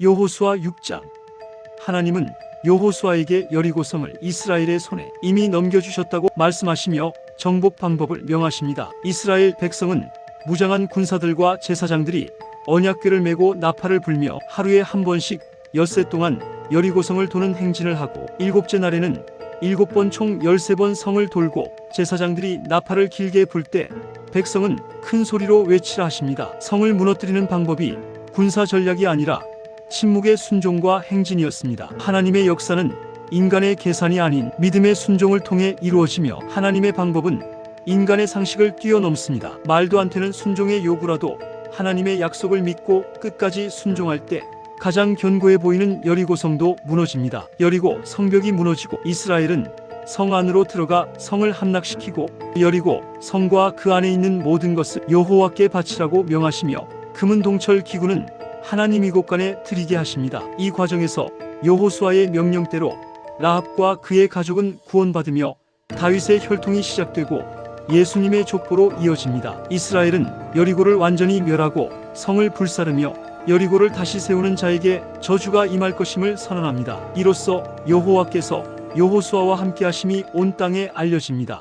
여호수아 6장 하나님은 여호수아에게 여리고성을 이스라엘의 손에 이미 넘겨주셨다고 말씀하시며 정복 방법을 명하십니다. 이스라엘 백성은 무장한 군사들과 제사장들이 언약궤를 메고 나팔을 불며 하루에 한 번씩 엿새 동안 여리고성을 도는 행진을 하고 일곱째 날에는 일곱 번 총 열세 번 성을 돌고 제사장들이 나팔을 길게 불 때 백성은 큰 소리로 외치라 하십니다. 성을 무너뜨리는 방법이 군사 전략이 아니라 침묵의 순종과 행진이었습니다. 하나님의 역사는 인간의 계산이 아닌 믿음의 순종을 통해 이루어지며 하나님의 방법은 인간의 상식을 뛰어넘습니다. 말도 안 되는 순종의 요구라도 하나님의 약속을 믿고 끝까지 순종할 때 가장 견고해 보이는 여리고성도 무너집니다. 여리고 성벽이 무너지고 이스라엘은 성 안으로 들어가 성을 함락시키고 여리고 성과 그 안에 있는 모든 것을 여호와께 바치라고 명하시며 금은 동철 기구는 하나님 이 곳간에 드리게 하십니다. 이 과정에서 여호수아의 명령대로 라합과 그의 가족은 구원받으며 다윗의 혈통이 시작되고 예수님의 족보로 이어집니다. 이스라엘은 여리고를 완전히 멸하고 성을 불사르며 여리고를 다시 세우는 자에게 저주가 임할 것임을 선언합니다. 이로써 여호와께서 여호수아와 함께 하심이 온 땅에 알려집니다.